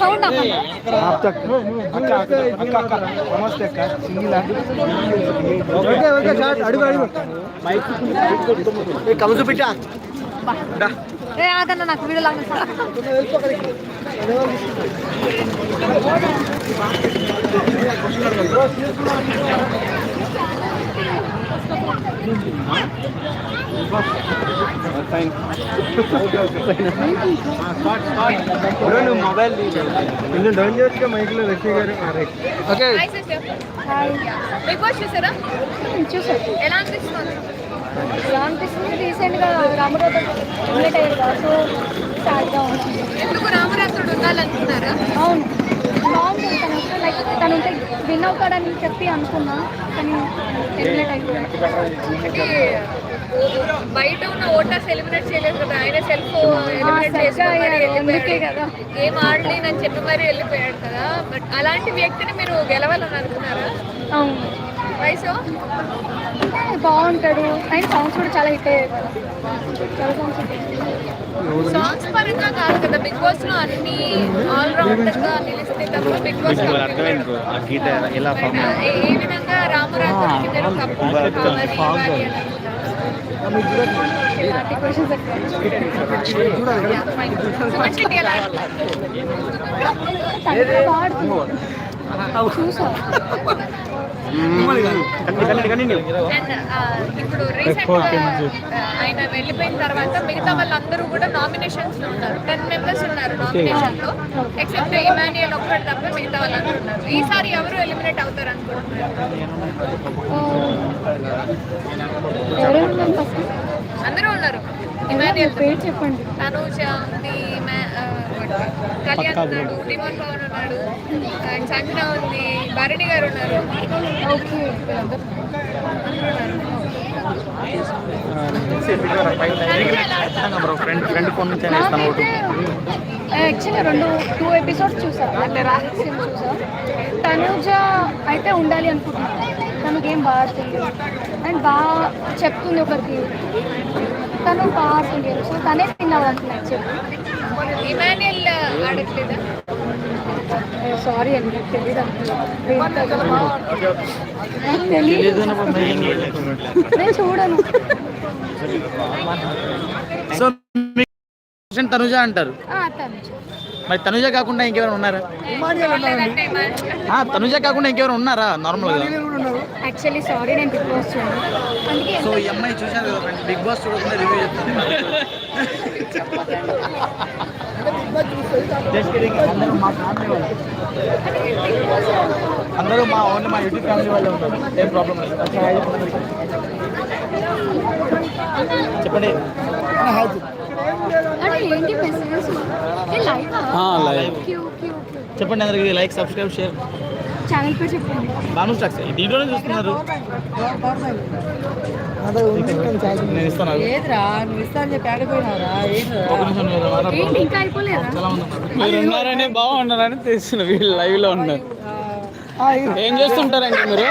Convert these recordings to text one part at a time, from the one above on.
Sound ఆపండి అక్క అక్క అక్క అక్క నమస్తే అక్క సింగిల్ ఓకే ఓకే షార్ట్ అడుగు అడుగు మైక్ కమ్ము చూపించా ఏ ఆగన్న నాకు వీడియో లాగా నువ్వు మొబైల్ కొంచెం డౌన్ చేయొచ్చుగా మైక్లో రష్మి గారు ఓకే బిగ్ బాస్ చూసారా చూసారు ఎలా అనిపిస్తుంది? ఎలా అనిపిస్తుంది? రీసెంట్గా రామరాజు ఎలిమినేట్ అయ్యారు కదా సో సాడ్గా ఉంటుంది ఎందుకు రామరాత్రుడు ఉండాలనుకున్నారా? అవును. బాగుంటుంది తను లైక్ తను ఉంటే విన్ అవుతాడని చెప్పి అనుకున్నా కానీ ఎలిమినేట్ అయిపోయాడు బయట ఉన్న ఓటర్స్ ఎలిమినేట్ చేయలేదు కదా ఆయన సెల్ఫ్. అందుకే. కదా. ఏం ఆడలేనని చెప్పి మరి వెళ్ళిపోయాడు కదా. బట్ అలాంటి వ్యక్తిని మీరు గెలవాలని అనుకున్నారా? అవును. వయసు? బాగుంటాడు. ఆయన సాంగ్స్ కూడా చాలా హిట్ అయ్యాయి కదా. చాలా సాంగ్స్ సాంగ్స్ పరంగా కాదు కదా బిగ్ బాస్లో అన్ని ఆల్ రౌండర్గా నిలిస్తే తప్ప బిగ్ బాస్లో అర్థమైంది ఆ గీత ఎలా ఫామ్ ఏ ఏ విధంగా రామరాత్రుడికి మీరు కప్పు కావాలి ఇవ్వాలి అని అనుకుంటారు ఇలాంటి క్వశ్చన్స్ సుమన్ శెట్టి ఎలా చూసా అండ్ ఇప్పుడు రీసెంట్ ఆయన వెళ్ళిపోయిన తర్వాత మిగతా వాళ్ళందరూ కూడా నామినేషన్స్లో ఉన్నారు. టెన్ మెంబర్స్ ఉన్నారు నామినేషన్లో. ఎక్సెప్ట్ ఇమాన్యుయల్ ఒక్కటి తప్ప మిగతా వాళ్ళందరూ ఉన్నారు. ఈసారి ఎవరు ఎలిమినేట్ అవుతారు అనుకుంటున్నారు? అందరూ ఉన్నారు. ఇమాన్యుయల్ పేరు చెప్పండి. తనూజ ఉంది కళ్యాణ్ ఉన్నాడు డిమోన్ పవన్ ఉన్నాడు ఉంది భరణి గారు ఉన్నారు. యాక్చువల్లీ రెండు టూ ఎపిసోడ్స్ చూసా అంటే రాక్షసం చూసా. తనుజ అయితే ఉండాలి అనుకుంటున్నాను. తనకి ఏం బాగా తెలియదు అండ్ బాగా చెప్తుంది ఒకరికి తను బాగా ఆడుతుంది సో తనే తిన్నావు అనుకున్నాను చెప్పు. సారీ అండి నాకు తెలియదు నాకు తెలియదు నేను చూడను. సో మీకు తనుజ అంటారు. ఆ, తనుజ. మరి తనుజ కాకుండా ఇంకెవరైనా ఉన్నారా? తనుజ కాకుండా ఇంకెవరైనా ఉన్నారా నార్మల్గా? యాక్చువల్లీ సారీ నేను బిగ్ బాస్ చూడను. అందుకే సో ఈ అమ్మాయి ఫ్రెండ్స్. బిగ్ బాస్ చూడకుండా రివ్యూ చెప్తుంది అందరూ మా ఫ్యామిలీ వాళ్ళు అందరూ మా ఓన్ మా యూట్యూబ్ ఫ్యామిలీ వాళ్ళే ఉన్నారు. ఏం ప్రాబ్లం లేదు. ఒకసారి హాయ్ చెప్పండి. చెప్పండి అందరికి లైక్ సబ్స్క్రైబ్ షేర్ ఛానల్ పేరు చెప్పండి. బాను స్టాక్స్. దీంట్లోనే చూస్తున్నారు. నేను ఇస్తాను ఆగు. ఏదిరా? నువ్వు ఇస్తా అని చెప్పి ఆడిపోయినావురా. ఏంటి ఇంకా అయిపోలేదా? మీరు ఉన్నారని బాగున్నారని తెలిసిన వీళ్ళు లైవ్లో ఉన్నారు. ఏం చేస్తుంటారండి మీరు?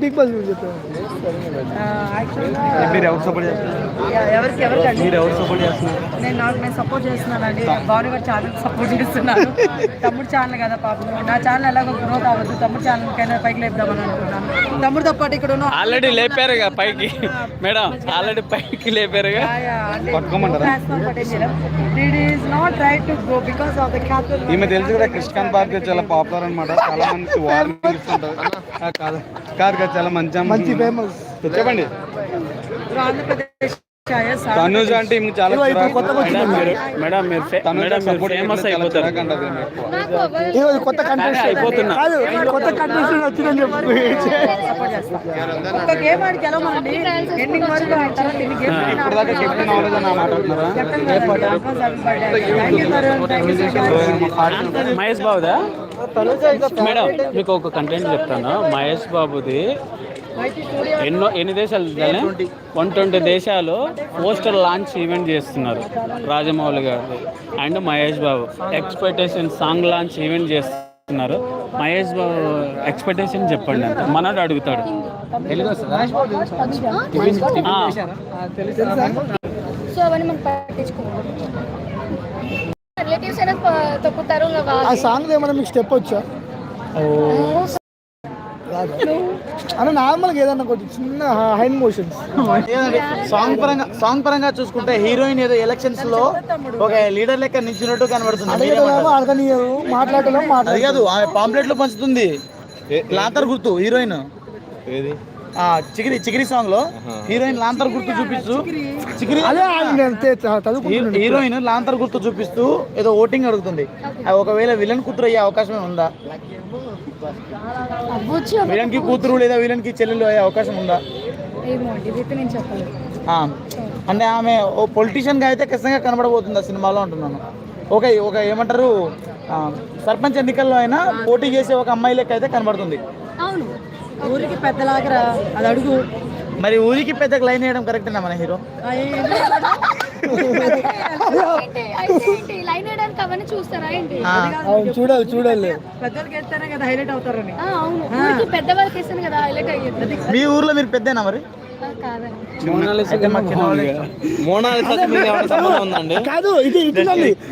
బిగ్ బాస్ మీరు ఎవరు సపోర్ట్ చేస్తున్నారు మీరు ఎవరు సపోర్ట్ చేస్తున్నారు? నేను నాకు నేను సపోర్ట్ చేస్తున్నానండి. భావని గారి ఛానల్ సపోర్ట్ చేస్తున్నాను. తమ్ముడు ఛానల్ కదా పాపం. నా ఛానల్ ఎలాగో గ్రోత్ అవ్వద్దు తమ్ముడు ఛానల్ కైనా పైకి లేపుదామని అనుకున్నాను తమ్ముడితో పాటు ఇక్కడ ఉన్న ఆల్రెడీ లేపారుగా పైకి. మేడం ఆల్రెడీ పైకి లేపారుగా. పట్టుకోమంటారా? It is not right to go because of the capital ఈమె తెలుసు కూడా కృష్ణకాంత్ పార్క్ చాలా పాపులర్ అనమాట చాలా మంది వార్నింగ్ ఇస్తుంటారు. ఆ, కాదు కాదు చాలా మంచి మంచి ఫేమస్ చెప్పండి. ఆంధ్రప్రదేశ్ తనుజ అంటే ఈమె చాలా. మేడం మీరు మేడం మీరు ఫేమస్ అయిపోతారు. ఎవరు కొత్త కానీ అయిపోతున్నా. కొత్త కంటెస్టెంట్ వచ్చిందని చెప్పి. ఒక గేమ్ ఆడికి ఎలా మనండి ఎండింగ్ వరకు ఆడినా ఇప్పటిదాకా కెప్టెన్ అవ్వలేదు అని మాట్లాడుతున్నారా మహేష్ బాబుదా? మేడం మీకు ఒక కంటెంట్ చెప్తాను. మహేష్ బాబుది ఎన్నో ఎన్ని దేశాలు వన్ ట్వంటీ దేశాలు పోస్టర్ లాంచ్ ఈవెంట్ చేస్తున్నారు Rajamouli garu and Mahesh Babu expectation song launch event చేస్తున్నారు. మహేష్ బాబు ఎక్స్పెక్టేషన్ చెప్పండి అంత. మనోడు అడుగుతాడు. ఆ. సాంగ్ ఏమన్నా మీకు స్టెప్ వచ్చా? రాదా అంటే నార్మల్గా ఏదన్నా కొంచెం చిన్న హైన్ మోషన్స్ సాంగ్ పరంగా సాంగ్ పరంగా చూసుకుంటే హీరోయిన్ ఏదో ఎలక్షన్స్లో ఒక లీడర్ లెక్క నిల్చున్నట్టు కనబడుతుంది. మాట్లాడటం అది మాట్లాడదు కాదు ఆమె పాంప్లెట్లో పంచుతుంది. లాంతర్ గుర్తు హీరోయిన్. ఏది? చిగిరి చిగిరి సాంగ్లో హీరోయిన్ లాంతర్ గుర్తు చూపిస్తూ చిగిరి హీరోయిన్ లాంతర్ గుర్తు చూపిస్తూ ఏదో ఓటింగ్ అడుగుతుంది. ఒకవేళ విలన్ కూతురు అయ్యే అవకాశం ఉందా? విలన్కి కూతురు లేదా విలన్కి చెల్లెలు అయ్యే అవకాశం ఉందా? అంటే ఆమె ఓ పొలిటీషియన్గా అయితే ఖచ్చితంగా కనబడబోతుంది ఆ సినిమాలో అంటున్నాను. ఒక ఒక ఏమంటారు సర్పంచ్ ఎన్నికల్లో అయినా పోటీ చేసే ఒక అమ్మాయి లెక్క అయితే కనబడుతుంది. అవును. ఊరికి పెద్దలాగరా అది అడుగు మరి ఊరికి పెద్దగా లైన్ వేయడం కరెక్టేనా మన హీరో? లైన్ వేయడానికి అవన్నీ చూస్తారా ఏంటి ఆ, అవును చూడాలి చూడాలి కదా హైలైట్ అవుతారని ఆ, అవును ఊరికి పెద్దవాళ్ళకి ఇస్తాను కదా హైలైట్ అయ్యేది మీ ఊర్లో మీరు పెద్దనా మరి కాదు ఇది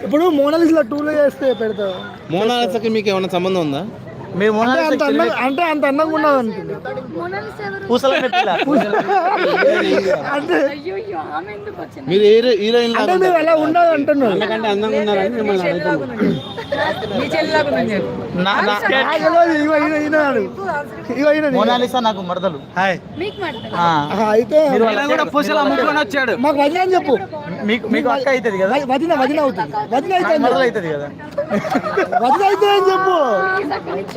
ఇప్పుడు మోనాలిస్లో టూలో చేస్తే పెడతారు మోనాలిసాకి మీకు ఏమైనా సంబంధం ఉందా మీరు అంటే అంత అందంగా అంటే అంత అందంగా ఉన్నది మీరు హీరోయిన్ అంటే మీరు అలా ఉండదు అంటున్నారు. ఎందుకంటే అందంగా ఉన్నారని మిమ్మల్ని అడుగుతున్నాను. నాకు మోనాలిసా మరదలు. అయితే కూడా పూసలు అమ్ముకొని వచ్చాడు. మాకు వదిన అని చెప్పు. మీకు మీకు అక్క అవుతుంది కదా? వదిన వదిన అవుతుంది. వదిన. అవుతుంది. కదా? వదిన అయితే అని చెప్పు.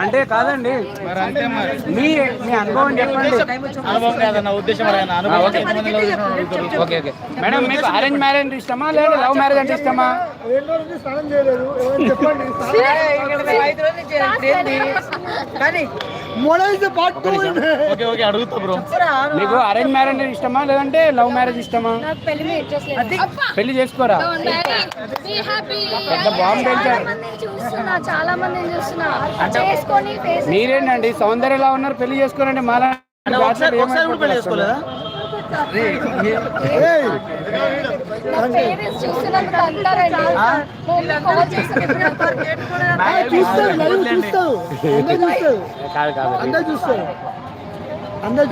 అంటే కాదండి. మీ మీ అనుభవం చెప్పండి. ఓకే. ఓకే. మేడం మీకు అరేంజ్ మ్యారేజ్ ఇష్టమా లేదా లవ్ మ్యారేజ్ అంటే ఇష్టమా? చెప్పండి. ఓకే ఓకే అడుగుతా బ్రో. మీకు అరేంజ్ మ్యారేజ్ ఇష్టమా లేదంటే లవ్ మ్యారేజ్ ఇష్టమా? నాకు పెళ్ళి చేసుకోరా. పెద్ద బాంబు పెంచారు. చాలా మీరేంటండి సౌందర్య ఎలా ఉన్నారు పెళ్ళి చేసుకోరండి మాలా ఒకసారి కూడా పెళ్ళి చేసుకోలేదా? ఏయ్,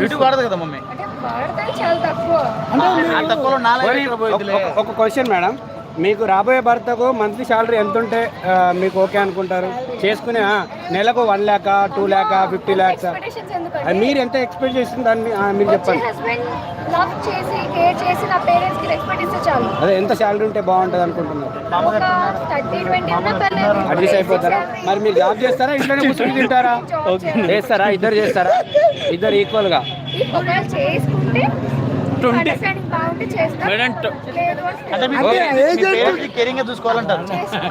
చూస్తారు కదా మమ్మీ అంటే తక్కువలో నాలుగు ఒక క్వశ్చన్ మేడం మీకు రాబోయే భర్తకు మంత్లీ శాలరీ ఎంత ఉంటే మీకు ఓకే అనుకుంటారు? చేసుకునే నెలకు one lakh two lakh fifty lakhs. మీరు ఎంత ఎక్స్పెక్ట్ చేస్తుంది దాన్ని మీరు చెప్పండి. హస్బెండ్ లవ్ చేసి కేర్ చేసి నా పేరెంట్స్కి రెస్పెక్ట్ ఇస్తే చాలు. అదే ఎంత శాలరీ ఉంటే బాగుంటుంది అనుకుంటున్నారు? అడ్జస్ట్ అయిపోతారా? మరి మీరు జాబ్ చేస్తారా? ఇంట్లోనే కూర్చొని తింటారా? చేస్తారా? ఇద్దరు చేస్తారా? ఇద్దరు ఈక్వల్గా చేసుకుంటే ట్వంటీ. Madam caring చూసుకోవాలంటారు.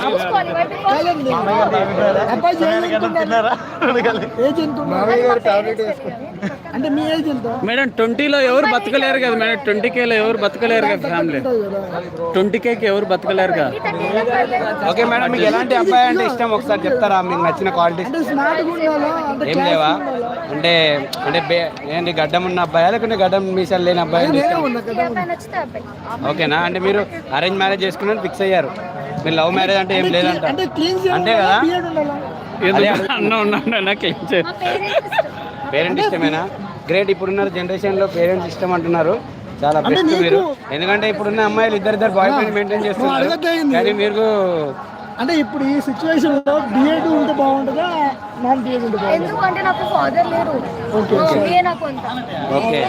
చూసుకోవాలి Why? అంటే మీ ఏజ్ ఎంత? మేడం ట్వంటీలో ఎవరు బతకలేరు కదా మేడం. ట్వంటీ కేలో ఎవరు బతకలేరు కదా ఫ్యామిలీ. ట్వంటీ కేకి ఎవరు బతకలేరు కదా. ఉన్నా ఓకే మేడం మీకు ఎలాంటి అబ్బాయి అంటే ఇష్టం? ఒకసారి చెప్తారా? మీకు నచ్చిన అంటే ఉండాలా? అంటే ఏం లేవా? అంటే అంటే ఏంటి గడ్డం ఉన్న అబ్బాయా? లేకుంటే గడ్డం మీసాలు లేని అబ్బాయి? ఉన్నా ఓకేనా? అంటే మీరు అరేంజ్ మ్యారేజ్ చేసుకున్నట్టు ఫిక్స్ అయ్యారు. మీరు లవ్ మ్యారేజ్ అంటే ఏం లేదంట. అంటే క్లీన్ కదా? అన్న మా పేరెంట్స్ ఇష్టం. పేరెంట్ ఇష్టమేనా? గ్రేట్ ఇప్పుడున్న జనరేషన్లో పేరెంట్స్ ఇష్టం అంటున్నారు. చాలా బెస్ట్ మీరు. ఎందుకంటే ఇప్పుడున్న అమ్మాయిలు ఇద్దరు ఇద్దరు బాయ్ ఫ్రెండ్ మెయింటైన్ చేస్తున్నారు. కానీ మీరు అంటే ఇప్పుడు ఈ సిచ్యువేషన్లో బిఎడ్ ఉంటే బాగుంటుందా? నాన్ బిఎడ్ ఉంటే బాగుంటుందా? ఎందుకంటే నాకు ఫాదర్ లేరు. మమ్మీయే నాకు అంత. ఓకే.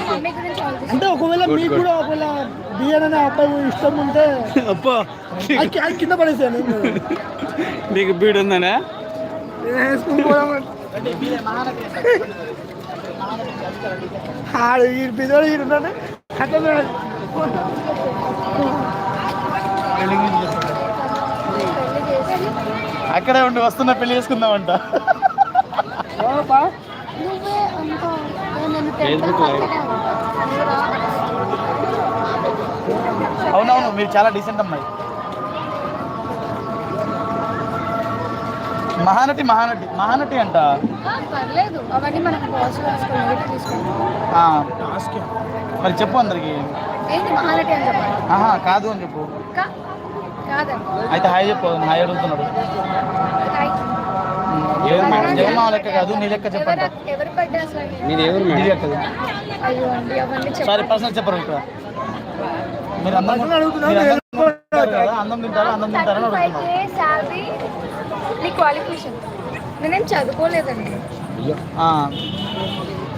అంటే ఒకవేళ మీకు కూడా ఒకవేళ బిఎడ్ అనే అబ్బాయి ఇష్టం ఉంటే అది కింద పడేసాను నీకు బీడ్ ఉందనా? ఆడు ఈ పిల్లలు ఈ ఉన్నాడు అట్లా చూడండి. పెళ్ళి చేసి అక్కడే ఉండి వస్తున్నా పెళ్ళి చేసుకుందామంట. అవునవును మీరు చాలా డీసెంట్ అమ్మాయి. మహానటి మహానటి మహానటి అంట. పర్లేదు. అవన్నీ పాజిటివ్ మరి చెప్పు అందరికి. ఏంటి మహానటి అని చెప్పాలి? ఆహా కాదు అని చెప్పు. అయితే హాయ్ చెప్పు హాయ్ అడుగుతున్నాడు. హాయ్. జగన్ జగన్ లెక్క కాదు నీ లెక్క అవన్నీ సారీ పర్సనల్ చెప్పరు ఇక్కడ. మీరు అందం మీరు అందం తింటారు కదా, అందం తింటారు? అందం నేనేం చదువుకోలేదండి. ఆ.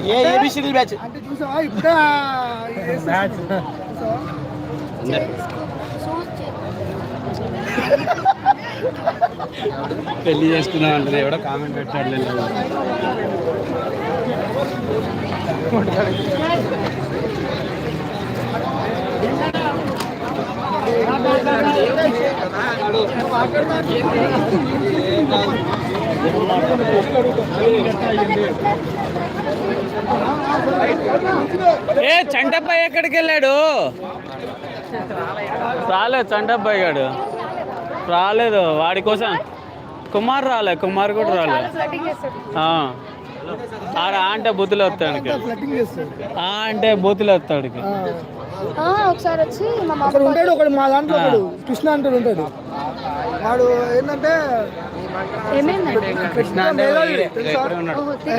ఏ ఏబిసిడి బ్యాచ్ అంటే చూసావా? ఇప్పుడే పెళ్ళి చేసుకున్నాం అంటే ఎవడో కామెంట్ పెట్టాడు ఏ చంటబ్బాయి ఎక్కడికి వెళ్ళాడు? రాలేదు చంటబ్బాయి గాడు. రాలేదు వాడి కోసం. కుమార్ రాలే కుమార్ కూడా రాలే. అంటే బూతులు చేస్తాడు. ఆ అంటే బూతులు వస్తాడికి ఆ, ఒకసారి వచ్చి మా మామ అక్కడ ఉంటాడు ఒకడు మా దాంట్లో ఒకడు కృష్ణ అంటాడు ఉంటాడు. వాడు ఏంటంటే ఏమైందండి? కృష్ణ అంటే వీడే,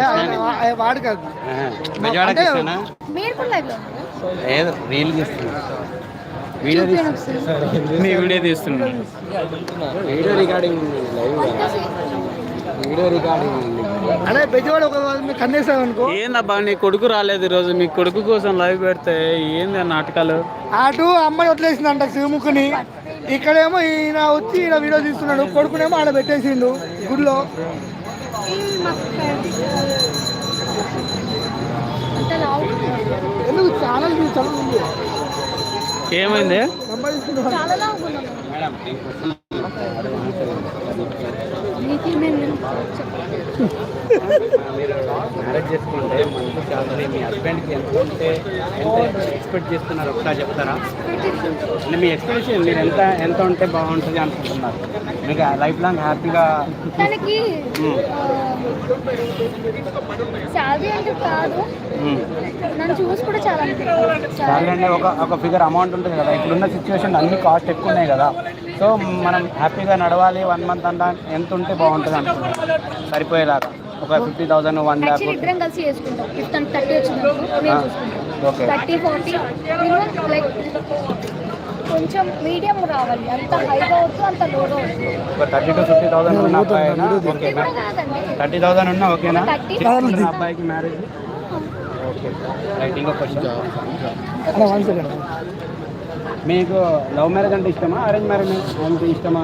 ఆయన- కాదు. ఆహా. బెజవాడ కృష్ణనా? మీరు కూడా లైవ్లో ఉన్నారా? ఏదో రీల్ తీస్తున్నా వీడియో చూపించండి ఒకసారి. మీ వీడియో తీస్తున్నా వీడియో రికార్డింగ్ లైవ్ అదే బెజవాడ ఒక కన్నేసావు అనుకో. ఏందబ్బా నీ కొడుకు రాలేదు ఈరోజు. మీ కొడుకు కోసం లైవ్ పెడితే ఏంది ఆ నాటకాలు? అటు అమ్మాయి వదిలేసిందంట శివముఖని ఇక్కడేమో ఈయన వచ్చి ఈయన వీడియో తీస్తున్నాడు. కొడుకునేమో ఆడ పెట్టేసిండు గుడిలో. ఎందుకు చాలా చదువుంది ఏమైంది నేను మ్యారేజ్ చేసుకుంటే మంచి శాలరీ మీ హస్బెండ్కి ఎంత ఉంటే ఎంత ఎక్స్పెక్ట్ చేస్తున్నారు ఒకసారి చెప్తారా? అంటే మీ ఎక్స్పెక్టేషన్ మీరు ఎంత ఎంత ఉంటే బాగుంటుంది అనుకుంటున్నారు? మీకు లైఫ్ లాంగ్ హ్యాపీగా తనకి శాలరీ అంటే కాదు. నన్ను చూసి కూడా చాలా శాలరీ అంటే ఒక ఒక ఫిగర్ అమౌంట్ ఉంటుంది కదా. ఇప్పుడున్న సిచ్యువేషన్ అన్ని కాస్ట్ ఎక్కువ ఉన్నాయి కదా. సో మనం హ్యాపీగా నడవాలి వన్ మంత్ అంతా ఎంత ఉంటే బాగుంటుంది అనుకుంటున్నాను సరిపోయేలాగా. ఒక ఫిఫ్టీ థౌసండ్ వన్ ల్యాక్ ఇద్దరం కలిసి చేసుకుంటాం. Thirty okay. Thirty forty minimum like కొంచెం మీడియం రావాలి. అంత హైగా వద్దు అంత లోగా వద్దు. ఒక థర్టీ టు ఫిఫ్టీ థౌసండ్ ఉన్న అబ్బాయి అయినా ఓకేనా? థర్టీ థౌసండ్ ఉన్నా ఓకేనా? అబ్బాయికి మ్యారేజ్ ఓకే. రైట్ ఇంకో క్వశ్చన్ మీకు లవ్ మ్యారేజ్ అంటే ఇష్టమా? అరేంజ్ మ్యారేజ్ అంటే ఇష్టమా?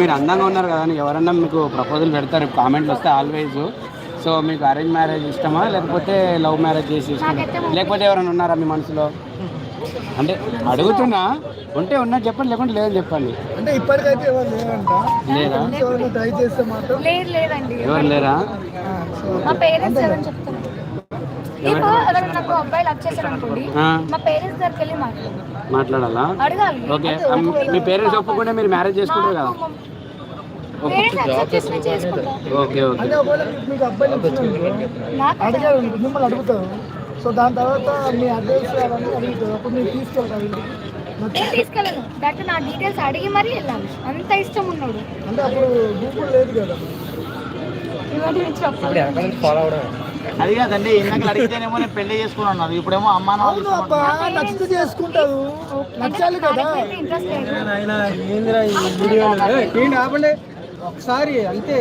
మీరు అందంగా ఉన్నారు కదా అని ఎవరన్నా మీకు ప్రపోజల్ పెడతారు కామెంట్లు వస్తే ఆల్వేస్ సో మీకు అరేంజ్ మ్యారేజ్ ఇష్టమా? లేకపోతే లవ్ మ్యారేజ్ చేసి ఇష్టమా? లేకపోతే ఎవరైనా ఉన్నారా మీ మనసులో? అంటే అడుగుతున్నా ఉంటే ఉన్నా చెప్పండి లేకుంటే లేదని చెప్పండి. అంటే ఇప్పటికైతే ఎవరు లేదంట లేదా? ఎవరైనా ట్రై చేస్తే మాత్రం లేదు లేదండి. ఎవరు లేరా? మాట్లాడాలి? ఓకే. మీ పేరెంట్స్ ఒప్పుకుంటే మీరు మ్యారేజ్ చేసుకుంటారు కదా? Okay okay. అడిగారు మిమ్మల్ని అడుగుతారు. సో దాని తర్వాత మీ అడ్రస్ అవన్నీ అడుగుతారు. అప్పుడు మీరు తీసుకెళ్తారు ఇంటికి. నేను తీసుకెళ్ళను. దట్ నా డీటెయిల్స్ అడిగి మరీ వెళ్ళాలి. అంత ఇష్టం ఉన్నాడు. అంటే అప్పుడు గూగుల్ లేదు కదా. ఇవన్నీ నేను చెప్పాలి అది కాదండి ఇందాక అడిగితేనేమో నేను పెళ్ళి చేసుకున్నాను అది ఇప్పుడేమో అమ్మా నాన్న అవును అబ్బా నచ్చితే చేసుకుంటారు. నచ్చాలి కదా. ఏంటి ఆపండి ఒకసారి అంతే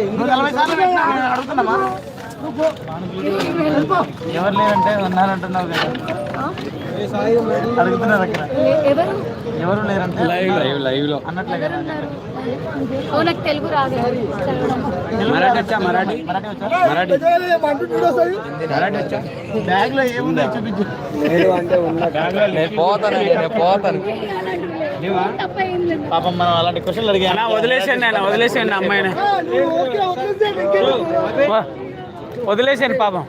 అడుగుతున్నామా ఎవరు లేరంటే ఉన్నారంటున్నావు కదా. అడుగుతున్నారు అక్కడ. ఎవరు? ఎవరు లేరంటే లైవ్ లైవ్ లైవ్లో. అన్నట్లే కదా. ఓ నాకు తెలుగు రాదు. చదవడం. మరాఠీ వచ్చా? మరాఠీ? మరాఠీ వచ్చా? మరాఠీ. అంటుంటాడు వస్తుంది మరాఠీ వచ్చా? బ్యాగ్లో ఏముందో చూపించు. తప్పైంది? పాపం మనం అలాంటి క్వశ్చన్లు అడిగా. వదిలేసేయండి ఆయన వదిలేసేయండి అమ్మాయిని. వదిలేసాను పాపం.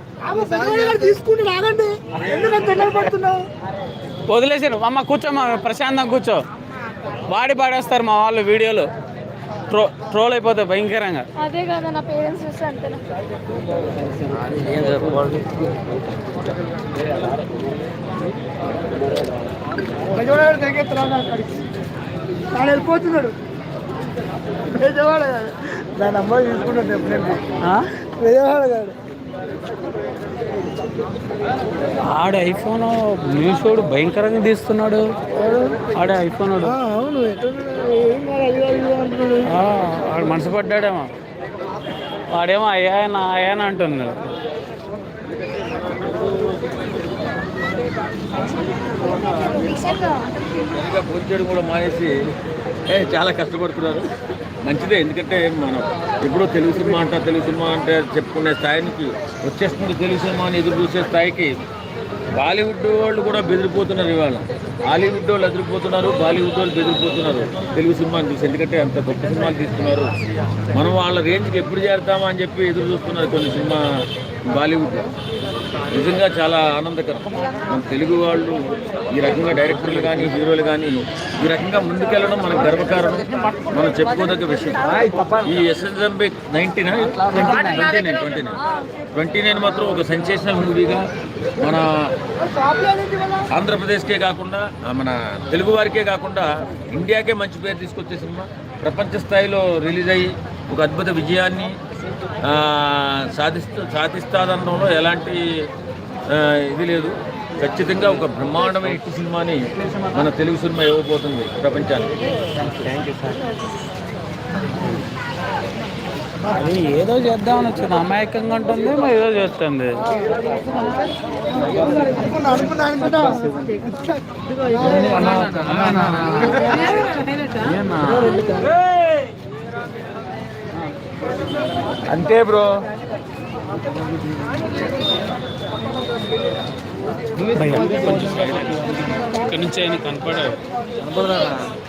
వదిలేసాను అమ్మ కూర్చోమ్మా ప్రశాంతం కూర్చో. వాడి పాడేస్తారు మా వాళ్ళు వీడియోలు. ట్రో ట్రోల్ అయిపోతాయి భయంకరంగా. అదే కదా నా పేరెంట్స్ చూస్తే అంతే పెద్దవాడు గారు తెగెత్తురాడు అక్కడికి. వాడు వెళ్ళిపోతున్నాడు. పెద్దవాడు గారు దాని అమ్మాయి తీసుకుంటాడు ఎప్పుడైనా పెద్దవాడు గారు ఆడ ఐఫోన్ న్యూస్ వాడు భయంకరంగా తీస్తున్నాడు. ఆడ ఐఫోన్ అవును ఎట్లున్నాడు? ఏం కాదు, అది కాదు, ఇది కాదు అంటున్నాడు? ఆ, వాడు మనసు పడ్డాడేమో. వాడేమో అయ్యాన అయ్యాన అంటున్నాడు. భోజనం కూడా మానేసి ఏ చాలా కష్టపడుతున్నారు. మంచిదే ఎందుకంటే మనం ఎప్పుడో తెలుగు సినిమా అంట తెలుగు సినిమా అంటే చెప్పుకునే స్థాయికి వచ్చేస్తుంది తెలుగు సినిమా అని ఎదురు చూసే స్థాయికి. బాలీవుడ్ వాళ్ళు కూడా బెదిరిపోతున్నారు ఇవాళ. హాలీవుడ్ వాళ్ళు ఎదిరిపోతున్నారు బాలీవుడ్ వాళ్ళు బెదిరిపోతున్నారు తెలుగు సినిమాని చూసి. ఎందుకంటే అంత గొప్ప సినిమాలు తీస్తున్నారు. మనం వాళ్ళ రేంజ్కి ఎప్పుడు చేరుతామా అని చెప్పి ఎదురు చూస్తున్నారు కొన్ని సినిమా బాలీవుడ్. నిజంగా చాలా ఆనందకరం. మన తెలుగు వాళ్ళు ఈ రకంగా డైరెక్టర్లు కానీ హీరోలు కానీ ఈ రకంగా ముందుకెళ్ళడం మనకు గర్వకారణం. మనం చెప్పుకోదగ్గ విషయం. ఈ SSMB nineteen twenty nine twenty nine twenty nine మాత్రం ఒక సెన్సేషనల్ మూవీగా మన ఆంధ్రప్రదేశ్కే కాకుండా మన తెలుగు వారికే కాకుండా ఇండియాకే మంచి పేరు తీసుకొచ్చే సినిమా. ప్రపంచ స్థాయిలో రిలీజ్ అయ్యి ఒక అద్భుత విజయాన్ని సాధిస్తూ సాధిస్తాదనడంలో ఎలాంటి ఇది లేదు. ఖచ్చితంగా ఒక బ్రహ్మాండమైన హిట్ సినిమాని మన తెలుగు సినిమా ఇవ్వబోతుంది ప్రపంచానికి. అది ఏదో చేద్దామని వచ్చింది. అమాయకంగా ఉంటుంది మరి ఏదో చేస్తుంది. అనుకున్నా అంతే బ్రో. ఇక్కడ నుంచి ఆయన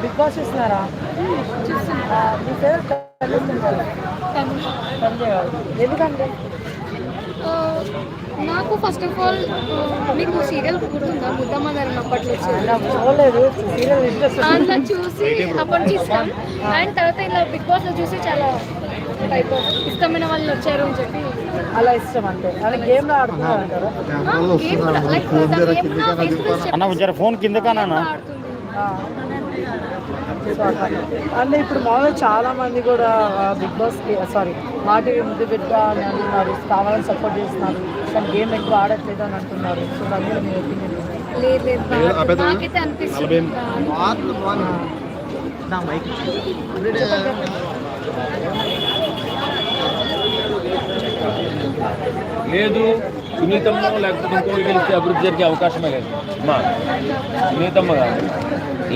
బిగ్ బాస్ చూస్తున్నారా? మీ ఫేవరెట్ ఎందుకంటే ఆ, నాకు ఫస్ట్ ఆఫ్ ఆల్ మీకు సీరియల్ గుర్తుందా? ముద్దమ్మ గారు అప్పట్లో వచ్చేది నాకు చూడలేదు. సీరియల్ ఇంట్రెస్ట్ అందులో చూసి అప్పటి నుంచి ఇష్టం. అండ్ తర్వాత ఇలా బిగ్ బాస్లో చూసి చాలా టైప్ ఇష్టమైన వాళ్ళు వచ్చారు అని చెప్పి. అలా ఇష్టం అంటే. ఆడుతున్నారు గేమ్ జర ఫోన్ ఆడుతుంది? అట్లా. అంటే ఇప్పుడు మామూలుగా చాలా మంది కూడా బిగ్ బాస్కి సారీ మా టీవీ ముద్దు బిడ్డ అని అంటున్నారు. కావాలని సపోర్ట్ చేస్తున్నారు. కానీ గేమ్ ఎక్కువ ఆడట్లేదు అని అంటున్నారు. సో దాని మీద మీ ఒపీనియన్ నాకైతే అనిపిస్తుంది. లేదు సునీతమ్మ లేకపోతే ఇంకోటి గెలిస్తే అభివృద్ధి జరిగే అవకాశమే లేదు. మా సునీతమ్మ కానీ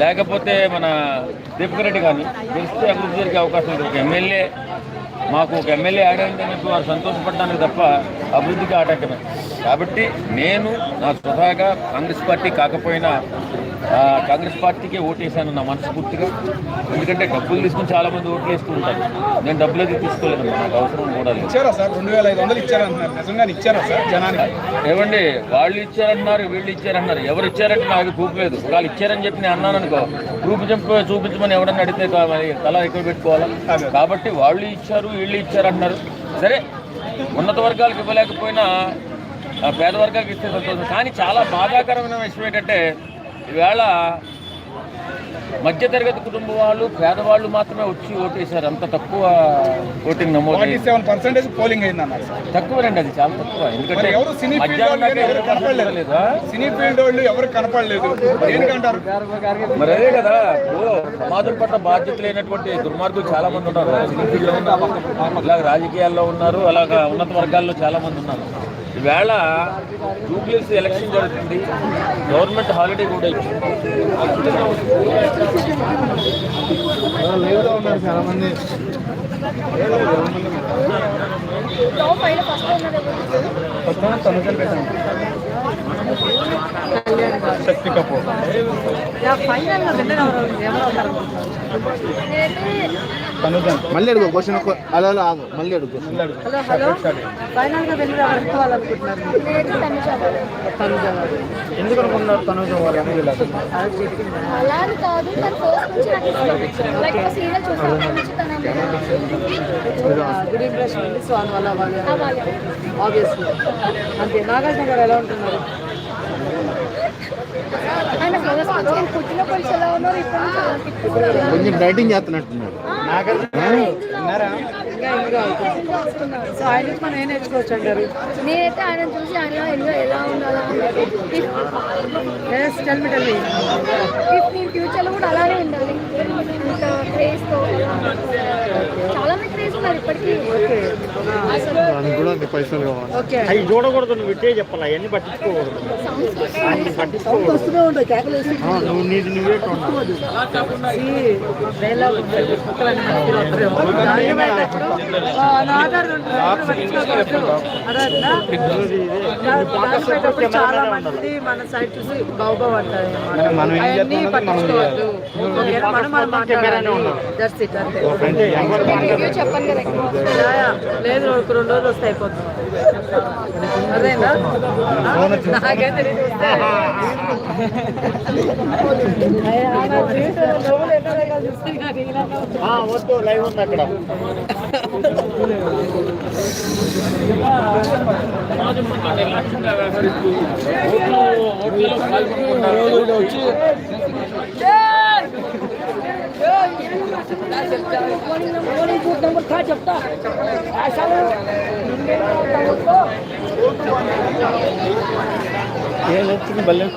లేకపోతే మన దీపక్ రెడ్డి కానీ గెలిస్తే అభివృద్ధి జరిగే అవకాశం లేదు ఒక ఎమ్మెల్యే మాకు ఒక ఎమ్మెల్యే యాడ్ చెప్పి వారు సంతోషపడడానికి తప్ప అభివృద్ధికి ఆటంకమే. కాబట్టి నేను నా స్వతహాగా కాంగ్రెస్ పార్టీ కాకపోయినా కాంగ్రెస్ పార్టీకే ఓటేశాను నా మనస్ఫూర్తిగా. ఎందుకంటే డబ్బులు తీసుకుని చాలా మంది ఓట్లు వేస్తూ ఉంటారు. నేను డబ్బులు అయితే తీసుకోలేదు నాకు అవసరం కూడా లేదు. ఇచ్చారా సార్? రెండు వేల ఐదు వందలు ఇచ్చారంటున్నారు నిజంగా ఇచ్చారా సార్ జనానికి? ఏమండి వాళ్ళు ఇచ్చారన్నారు వీళ్ళు ఇచ్చారన్నారు. ఎవరు ఇచ్చారంటే నాకు ప్రూఫ్ లేదు. వాళ్ళు ఇచ్చారని చెప్పి నేను అన్నాను అనుకో ప్రూఫ్ చూపించమని ఎవడన్నా అడిగితే తల ఎక్కడ పెట్టుకోవాలా? కాబట్టి వాళ్ళు ఇచ్చారు వీళ్ళు ఇచ్చారన్నారు. సరే ఉన్నత వర్గాలకు ఇవ్వలేకపోయినా ఆ పేద వర్గాలకు ఇస్తే సంతోషం. కానీ చాలా బాధాకరమైన విషయం ఏంటంటే ఈవేళ మధ్యతరగతి కుటుంబ వాళ్ళు పేదవాళ్ళు మాత్రమే వచ్చి ఓటేశారు. అంత తక్కువ ఓటింగ్ నమోదు సెవెన్ పర్సెంటేజ్ పోలింగ్ అయింది అన్నారు తక్కువనండి అది చాలా తక్కువ. ఎందుకంటే సినీ ఫీల్డ్ వాళ్ళు ఎవరు కనపడలేదు. ఫీల్డ్ మరి అదే కదా సమాజం పట్ల బాధ్యత లేనటువంటి దుర్మార్గులు చాలా మంది ఉన్నారు. సినీ ఫీల్డ్లో ఉన్నారు ఇలాగ రాజకీయాల్లో ఉన్నారు అలాగా ఉన్నత వర్గాల్లో చాలా మంది ఉన్నారు. ఈవేళ జూబ్లీస్ ఎలక్షన్ జరుగుతుంది. గవర్నమెంట్ హాలిడే కూడా ఇచ్చింది. చాలా మంది ఫస్ట్ పెట్టాను శక్తి కపూర్. ఫైనల్గా విన్నర్ ఎవరు ఎవరు అవుతారు నేనైతే తనుజన్. మళ్ళీ అడుగు క్వశ్చన్ అలా అలా ఆగు. మళ్ళీ అడుగు తనుజ. తనుజ ఎందుకు అనుకుంటున్నారు తనుజన్ వాళ్ళు? అని వీళ్ళకి? అది చెప్పింది? అలా అని కాదు తను ఫస్ట్ నుంచి నాకు ఇష్టం. లైక్ ఒక సీరియల్ చూసినప్పటి నుంచి తన గుడ్ ఇంప్రెషన్ ఉంది సో అందువల్ల వాళ్ళు అవ్వాలి ఆబ్వియస్లీ అంతే. నాగార్జున గారు ఎలా ఉంటున్నారు? కొంచెం డైటింగ్ చేస్తున్నట్టున్నాడు. సో ఆయన నుంచి మనం ఏం నేర్చుకోవచ్చు అంటారు? నేనైతే ఆయన చూసి ఎందులో ఎలా ఉండాలా నేను ఫ్యూచర్లో కూడా అలానే ఉండాలి. క్రేజ్తో చాలా ఉన్నారు ఇప్పటికీ? ఓకే. దానికి కూడా అన్ని పైసలు కావాలి. ఓకే. అవి చూడకూడదు నువ్వు ఇట్టే చెప్పాలి అవన్నీ పట్టించుకోకూడదు. వస్తూనే ఉంటాయి కేకలు వేసి నువ్వు నీది నువ్వే ఉంటుంది పట్టించుకోకూడదు. చాలా మంది మన సైడ్ చూసి బాబా అంటారు. మనం- మనం ఏం అవన్నీ చేస్తున్నామో మనం పట్టించుకోవద్దు. ఓకేనా? మనం మనం మాట్లాడాలి. దట్స్ ఇట్ అంతే. రివ్యూ చెప్పండి. లేదు ఒక రెండు రోజులు వస్తే అయిపోతుంది అదేనా నాకైతే వద్దు లైవ్ ఉంది అక్కడ సమాజం పట్ల నిర్లక్ష్యంగా వ్యవహరిస్తూ ఓట్లు ఓట్లలో పాల్గొనుకుంటారు వచ్చి ఏం వచ్చింది బల్లెం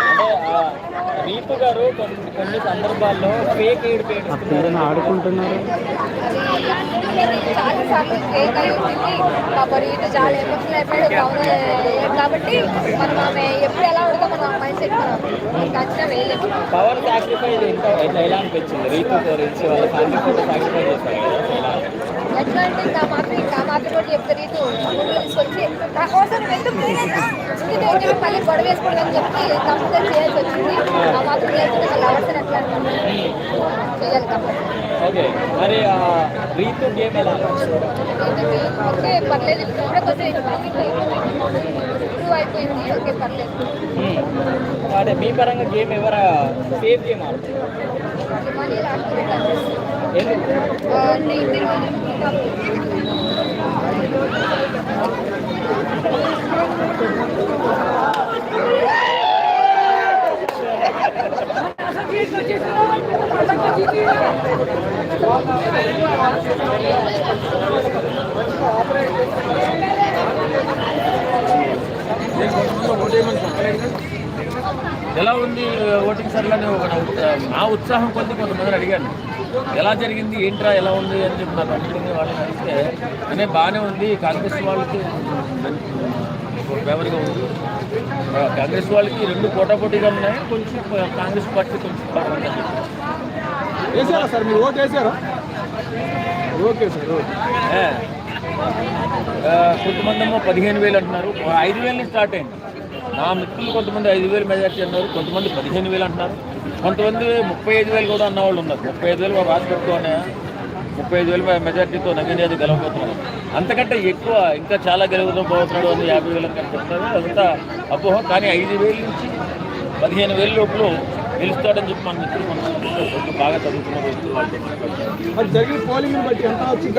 అంటే ఆ, రీతు గారు కొన్ని సందర్భాల్లో ఫేక్ ఎయిడ్ ఆడుకుంటున్నారు ఫేక్ అయి ఉంటుంది ఇటు చాలా ఎమోషనల్ అయిపోయాడు కావున కాబట్టి మనం ఆమె ఎప్పుడు ఎలా ఉంటుందో మనం మైండ్ సెట్ మనం ఖచ్చితంగా వేయలేము పవర్ సాక్రిఫైస్ ఎట్లా ఎలా అనిపించింది రీతు గురించి వాళ్ళ ఫ్యామిలీ కూడా సాక్రిఫైస్ చేస్తారు? ఎట్లా అంటే ఇంకా మాత్రం ఇంకా మాత్రం కూడా చెప్తే రీతు తీసుకొచ్చి నా కోసం ఎందుకు చెప్పి మళ్ళీ గొడవ వేసుకోవడం అని చెప్పి కంపల్సరీ చేయాల్సి వచ్చింది. ఆ మాత్రం మళ్ళీ అవర్సన్ ఎట్లా అంటారు చేయాలి ఓకే మరి రీతు గేమ్ ఎలా అనిపించింది? ఓకే పర్లేదు. ఇప్పుడే కొంచెం ఇంప్రూవ్ అయిపోయింది. ఓకే పర్లేదు. హ్మ్. అంటే మీ పరంగా గేమ్ ఎవరు సేఫ్ గేమ్ ఆడుతుంది ఎలా ఉంది ఓటింగ్ సర్లని ఒక నా ఉత్సాహం కొద్ది కొంతమందిని అడిగాను. ఎలా జరిగింది ఏంట్రా ఎలా ఉంది అని చెప్పి నాకు అడిగింది వాళ్ళని అడిగితే అనే బాగానే ఉంది కాంగ్రెస్ వాళ్ళకి ఫేవర్గా ఉంది. కాంగ్రెస్ వాళ్ళకి రెండు పోటాపోటీగా ఉన్నాయి కొంచెం కాంగ్రెస్ పార్టీ కొంచెం. వేసారా సార్? మీరు ఓటు వేసారా? Okay sir okay. కొంతమంది ఏమో పదిహేను వేలు అంటున్నారు. ఐదు వేలు స్టార్ట్ అయింది. నా మిత్రులు కొంతమంది ఐదు వేలు మెజార్టీ అన్నారు కొంతమంది పదిహేను వేలు అంటున్నారు. కొంతమంది ముప్పై ఐదు వేలు కూడా అన్న వాళ్ళు ఉన్నారు. ముప్పై ఐదు వేలు రాసి పెట్టుకోనే ముప్పై ఐదు వేలు మెజార్టీతో నవీన్ యాదవ్ గెలవబోతున్నారు అంతకంటే ఎక్కువ ఇంకా చాలా గెలవబోతున్నాడు అని యాభై వేలు కనిపిస్తున్నారు అదంతా అపోహ. కానీ ఐదు వేలు నుంచి పదిహేను వేల లోపల గెలుస్తాడని చెప్పి మన మిత్రులు మన బాగా చదువుతున్న వ్యక్తులు వాళ్ళు చెప్పారు. మరి జరిగిన పోలింగ్ బట్టి ఎంత వచ్చింది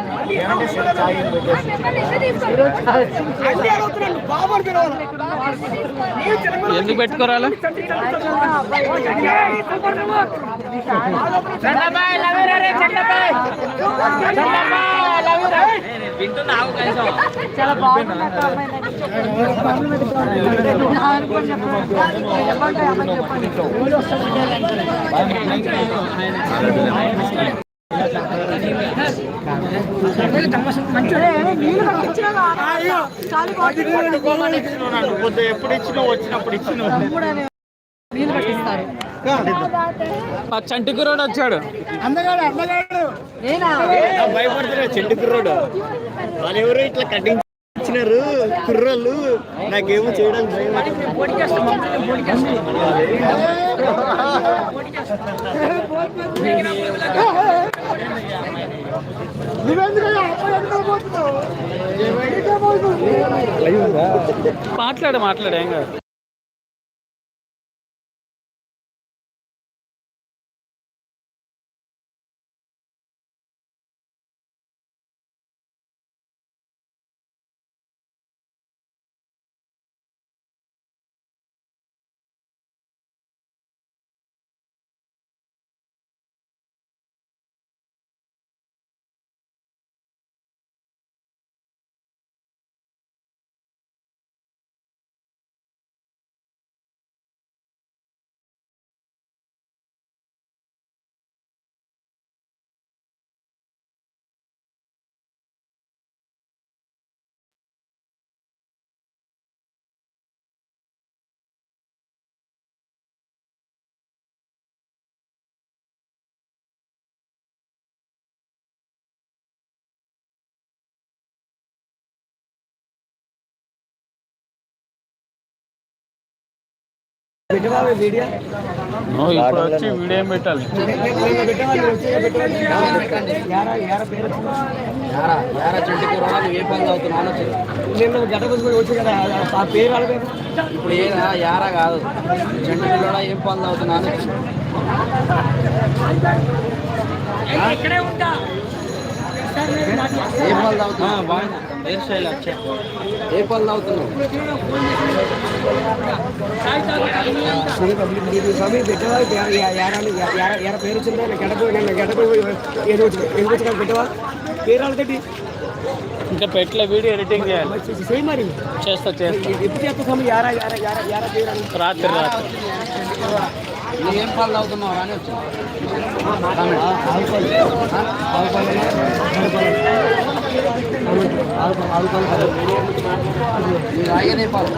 ఎందుకు పెట్టుకోరాలా? చాలా బాగుంది అక్క అమ్మాయి చెప్పండి అమ్మాయి చెప్పండి ఎప్పుడు ఇచ్చినా వచ్చినప్పుడు ఇచ్చిన ఆ చంటి కుర్రోడు వచ్చాడు అందగాడు అందగాడు నేనా భయపడుతున్నా చెట్టు కుర్రోడు వాళ్ళు ఎవరో ఇట్లా కటింగ్ ఇచ్చినారు కుర్రోళ్ళు నాకేమో చేయడానికి భయం నువ్వెందుకయ్యా అబ్బాయి మాట్లాడు మాట్లాడు ఏం కాదు. ఇప్పుడు వచ్చి వీడియో పెట్టాలి? ఇప్పుడు ఏదా యారా కాదు. చెండు పిల్లడా ఏం పనులు అవుతున్నాను ఏ పనులు తాగుతున్నావు ఏ పనులు తాగుతున్నావు పెట్టవా యార పేరు వచ్చిందా నేను గడప నేను గడప ఏది వచ్చి ఏది వచ్చి పెట్టవా పేరు వాళ్ళతోటి ఇంకా పెట్టలే వీడియో ఎడిటింగ్ చేయాలి. చేస్తా చేస్తా. ఎప్పుడు చెప్తా స్వామి యారా యారా యారా యారా పేరు రాత్రి రాత్రి నువ్వు ఏం పనులు తాగుతున్నావు అని వచ్చా నువ్వు తాగేదే పాలు